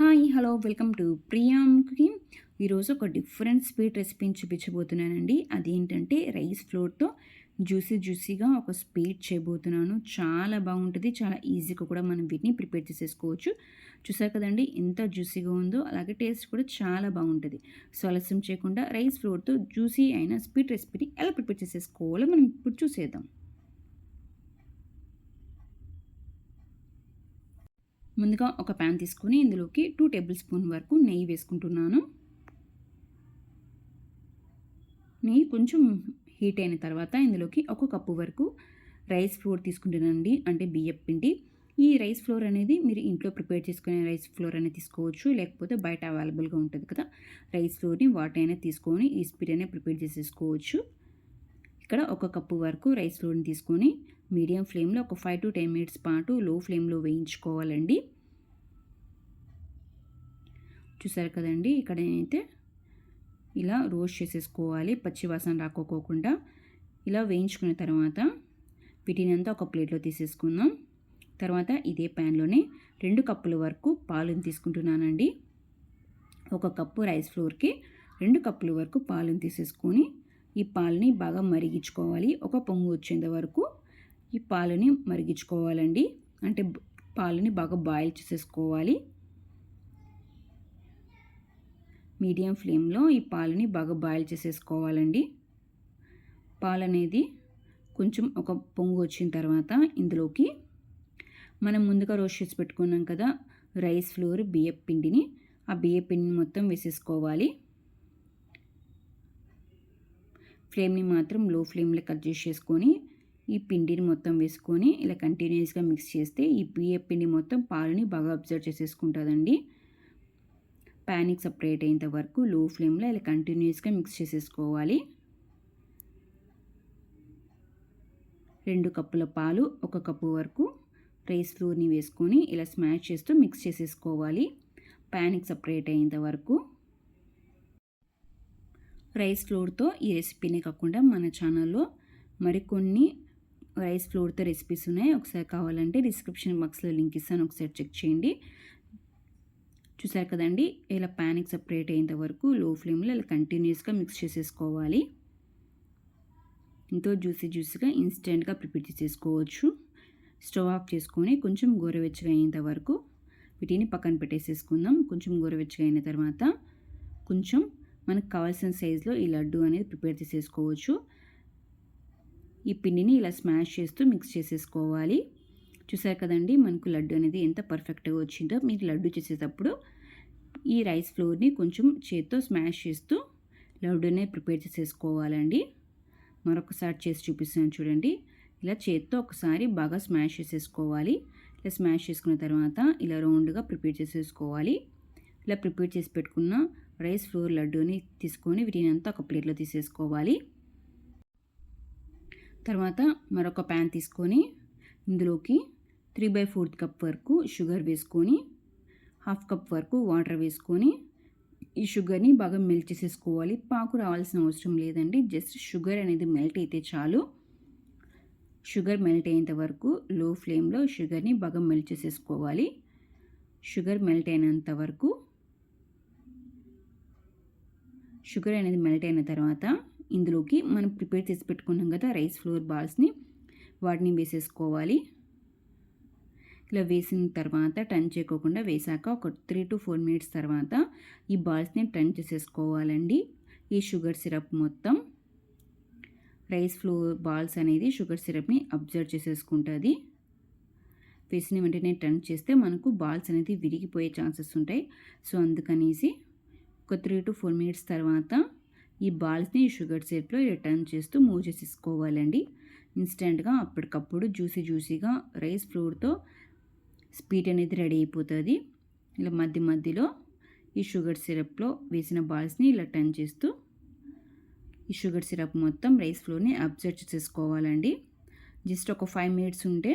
Hi hello welcome to ప్రియాంకి ఈరోజు ఒక డిఫరెంట్ స్వీట్ రెసిపీని చూపించబోతున్నానండి. అదేంటంటే రైస్ ఫ్లోర్తో జ్యూసీ జ్యూసీగా ఒక స్వీట్ చేయబోతున్నాను. చాలా బాగుంటుంది చాలా ఈజీగా కూడా మనం వీటిని ప్రిపేర్ చేసేసుకోవచ్చు. చూసారు కదండి ఎంత జ్యూసీగా ఉందో అలాగే టేస్ట్ కూడా చాలా బాగుంటుంది. సో ఆలస్యం చేయకుండా రైస్ ఫ్లోర్తో జ్యూసీ అయిన స్వీట్ రెసిపీని ఎలా ప్రిపేర్ చేసేసుకోవాలో మనం ఇప్పుడు చూసేద్దాం. ముందుగా ఒక ప్యాన్ తీసుకొని ఇందులోకి టూ టేబుల్ స్పూన్ వరకు నెయ్యి వేసుకుంటున్నాను. నెయ్యి కొంచెం హీట్ అయిన తర్వాత ఇందులోకి ఒక కప్పు వరకు రైస్ ఫ్లోర్ తీసుకుంటానండి అంటే బియ్యం పిండి. ఈ రైస్ ఫ్లోర్ అనేది మీరు ఇంట్లో ప్రిపేర్ చేసుకునే రైస్ ఫ్లోర్ అనేది తీసుకోవచ్చు లేకపోతే బయట అవైలబుల్గా ఉంటుంది కదా. రైస్ ఫ్లోర్ని వాటర్ అయినా తీసుకొని ఈ స్పీడ్ అయినా ప్రిపేర్ చేసేసుకోవచ్చు. ఇక్కడ ఒక కప్పు వరకు రైస్లోని తీసుకొని మీడియం ఫ్లేమ్లో ఒక ఫైవ్ టు టెన్ మినిట్స్ పాటు లో ఫ్లేమ్లో వేయించుకోవాలండి. చూసారు కదండి ఇక్కడ నేనైతే ఇలా రోస్ట్ చేసేసుకోవాలి పచ్చివాసన రాకోకోకుండా. ఇలా వేయించుకున్న తర్వాత వీటినంతా ఒక ప్లేట్లో తీసేసుకుందాం. తర్వాత ఇదే ప్యాన్లోనే రెండు కప్పుల వరకు పాలను తీసుకుంటున్నానండి. ఒక కప్పు రైస్ ఫ్లోర్కి రెండు కప్పుల వరకు పాలను తీసేసుకొని ఈ పాలని బాగా మరిగించుకోవాలి. ఒక పొంగు వచ్చేంత వరకు ఈ పాలని మరిగించుకోవాలండి. అంటే పాలని బాగా బాయిల్ చేసేసుకోవాలి. మీడియం ఫ్లేమ్లో ఈ పాలని బాగా బాయిల్ చేసేసుకోవాలండి. పాలు అనేది కొంచెం ఒక పొంగు వచ్చిన తర్వాత ఇందులోకి మనం ముందుగా రోస్ట్ చేసి పెట్టుకున్నాం కదా రైస్ ఫ్లోర్ బియ్యం పిండిని ఆ బియ్యం పిండిని మొత్తం వేసేసుకోవాలి. ఫ్లేమ్ని మాత్రం లో ఫ్లేమ్లో కట్ చేసేసుకొని ఈ పిండిని మొత్తం వేసుకొని ఇలా కంటిన్యూస్గా మిక్స్ చేస్తే ఈ బియ్య పిండి మొత్తం పాలని బాగా అబ్జర్వ్ చేసేసుకుంటుందండి. ప్యానిక్ సపరేట్ అయ్యేంత వరకు లో ఫ్లేమ్లో ఇలా కంటిన్యూస్గా మిక్స్ చేసేసుకోవాలి. రెండు కప్పుల పాలు ఒక కప్పు వరకు రైస్ ఫ్లోర్ని వేసుకొని ఇలా స్మాష్ చేస్తూ మిక్స్ చేసేసుకోవాలి. ప్యానిక్ సపరేట్ అయ్యేంత వరకు రైస్ ఫ్లోర్తో ఈ రెసిపీనే కాకుండా మన ఛానల్లో మరికొన్ని రైస్ ఫ్లోర్తో రెసిపీస్ ఉన్నాయి. ఒకసారి కావాలంటే డిస్క్రిప్షన్ బాక్స్లో లింక్ ఇస్తాను. ఒకసారి చెక్ చేయండి. చూసారు కదండి ఇలా ప్యానిక్ సపరేట్ అయ్యేంత వరకు లో ఫ్లేమ్లో ఇలా కంటిన్యూస్గా మిక్స్ చేసేసుకోవాలి. ఎంతో జ్యూసీ జ్యూసీగా ఇన్స్టెంట్గా ప్రిపేర్ చేసేసుకోవచ్చు. స్టవ్ ఆఫ్ చేసుకొని కొంచెం గోరవెచ్చగా అయ్యేంత వరకు వీటిని పక్కన పెట్టేసేసుకుందాం. కొంచెం గోరవెచ్చగా అయిన తర్వాత కొంచెం మనకు కావాల్సిన సైజులో ఈ లడ్డు అనేది ప్రిపేర్ చేసేసుకోవచ్చు. ఈ పిండిని ఇలా స్మాష్ చేస్తూ మిక్స్ చేసేసుకోవాలి. చూసారు కదండి మనకు లడ్డు అనేది ఎంత పర్ఫెక్ట్గా వచ్చిందో. మీరు లడ్డు చేసేటప్పుడు ఈ రైస్ ఫ్లోర్ని కొంచెం చేత్తో స్మాష్ చేస్తూ లడ్డునే ప్రిపేర్ చేసేసుకోవాలండి. మరొకసారి చేసి చూపిస్తున్నాను చూడండి. ఇలా చేత్తో ఒకసారి బాగా స్మాష్ చేసేసుకోవాలి. ఇలా స్మాష్ చేసుకున్న తర్వాత ఇలా రౌండ్గా ప్రిపేర్ చేసేసుకోవాలి. ఇలా ప్రిపేర్ చేసి పెట్టుకున్న రైస్ ఫ్లోర్ లడ్డూని తీసుకొని వీటిని అంతా ఒక ప్లేట్లో తీసేసుకోవాలి. తర్వాత మరొక ప్యాన్ తీసుకొని ఇందులోకి త్రీ బై ఫోర్త్ కప్ వరకు షుగర్ వేసుకొని హాఫ్ కప్ వరకు వాటర్ వేసుకొని ఈ షుగర్ని బాగా మెల్ట్ చేసేసుకోవాలి. పాకు రావాల్సిన అవసరం లేదండి. జస్ట్ షుగర్ అనేది మెల్ట్ అయితే చాలు. షుగర్ మెల్ట్ అయ్యేంత వరకు లో ఫ్లేమ్లో షుగర్ని బాగా మెల్ట్ చేసేసుకోవాలి. షుగర్ మెల్ట్ అయినంత వరకు షుగర్ అనేది మెల్ట్ అయిన తర్వాత ఇందులోకి మనం ప్రిపేర్ చేసి పెట్టుకున్నాం కదా రైస్ ఫ్లోర్ బాల్స్ని వాటిని వేసేసుకోవాలి. ఇలా వేసిన తర్వాత టర్న్ చేయకోకుండా వేసాక ఒక త్రీ టు ఫోర్ మినిట్స్ తర్వాత ఈ బాల్స్ని టర్న్ చేసేసుకోవాలండి. ఈ షుగర్ సిరప్ మొత్తం రైస్ ఫ్లోర్ బాల్స్ అనేది షుగర్ సిరప్ని అబ్జర్వ్ చేసేసుకుంటుంది. వేసిన వెంటనే టర్న్ చేస్తే మనకు బాల్స్ అనేది విరిగిపోయే ఛాన్సెస్ ఉంటాయి. సో అందుకనేసి ఒక త్రీ టు ఫోర్ మినిట్స్ తర్వాత ఈ బాల్స్ని షుగర్ షేప్లో రిటర్న్ చేస్తూ మూవ్ చేసేసుకోవాలండి ఇన్స్టెంట్గా అప్పటికప్పుడు జ్యూసీ జ్యూసీగా రైస్ ఫ్లోర్తో స్పీట్ అనేది రెడీ అయిపోతుంది. ఇలా మధ్య మధ్యలో ఈ షుగర్ సిరప్లో వేసిన బాల్స్ని ఇలా టర్న్ చేస్తూ ఈ షుగర్ సిరప్ మొత్తం రైస్ ఫ్లోర్ని అబ్జర్వ్ చేసేసుకోవాలండి. జస్ట్ ఒక ఫైవ్ మినిట్స్ ఉంటే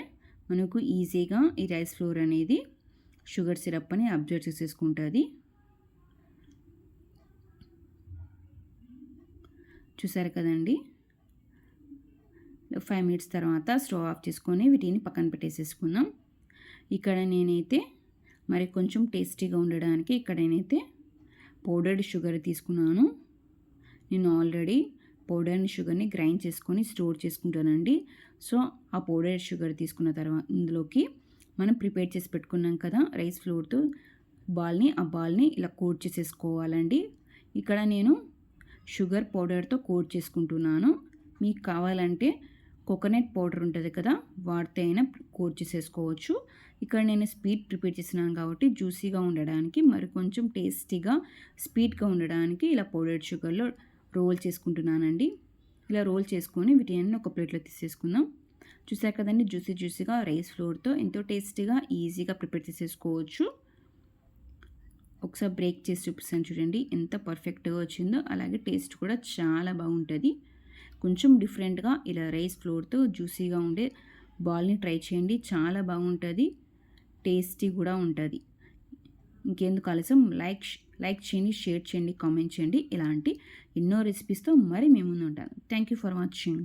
మనకు ఈజీగా ఈ రైస్ ఫ్లోర్ అనేది షుగర్ సిరప్ అని అబ్జర్వ్ చేసేసుకుంటుంది. చూసారు కదండి? ఫైవ్ మినిట్స్ తర్వాత స్టవ్ ఆఫ్ చేసుకొని వీటిని పక్కన పెట్టేసేసుకుందాం. ఇక్కడ నేనైతే మరి కొంచెం టేస్టీగా ఉండడానికి ఇక్కడ నేనైతే పౌడర్డ్ షుగర్ తీసుకున్నాను. నేను ఆల్రెడీ పౌడర్ని షుగర్ని గ్రైండ్ చేసుకొని స్టోర్ చేసుకుంటానండి. సో ఆ పౌడర్ షుగర్ తీసుకున్న తర్వాత ఇందులోకి మనం ప్రిపేర్ చేసి పెట్టుకున్నాం కదా రైస్ ఫ్లోర్తో బాల్ని ఆ బాల్ని ఇలా కోట్ చేసేసుకోవాలండి. ఇక్కడ నేను షుగర్ పౌడర్తో కోట్ చేసుకుంటున్నాను. మీకు కావాలంటే కోకోనట్ పౌడర్ ఉంటుంది కదా వాటితో అయినా కోట్ చేసేసుకోవచ్చు. ఇక్కడ నేను స్పీడ్ ప్రిపేర్ చేసినాను కాబట్టి జ్యూసీగా ఉండడానికి మరి కొంచెం టేస్టీగా స్పీడ్గా ఉండడానికి ఇలా పౌడర్ షుగర్లో రోల్ చేసుకుంటున్నానండి. ఇలా రోల్ చేసుకొని వీటిని ఒక ప్లేట్లో తీసేసుకుందాం. చూసారు కదండి జ్యూసీ జ్యూసీగా రైస్ ఫ్లోర్తో ఎంతో టేస్టీగా ఈజీగా ప్రిపేర్ చేసేసుకోవచ్చు. ఒకసారి బ్రేక్ చేసి చూపిస్తాను చూడండి. ఎంత పర్ఫెక్ట్గా వచ్చిందో అలాగే టేస్ట్ కూడా చాలా బాగుంటుంది. కొంచెం డిఫరెంట్గా ఇలా రైస్ ఫ్లోర్తో జ్యూసీగా ఉండే బాల్ని ట్రై చేయండి. చాలా బాగుంటుంది. టేస్టీ కూడా ఉంటుంది. ఇంకెందుకు ఆలస్యం? లైక్ లైక్ చేయండి షేర్ చేయండి కామెంట్ చేయండి. ఇలాంటి ఎన్నో రెసిపీస్తో మరి మేము ముందు ఉంటాను థ్యాంక్ యూ ఫర్ వాచింగ్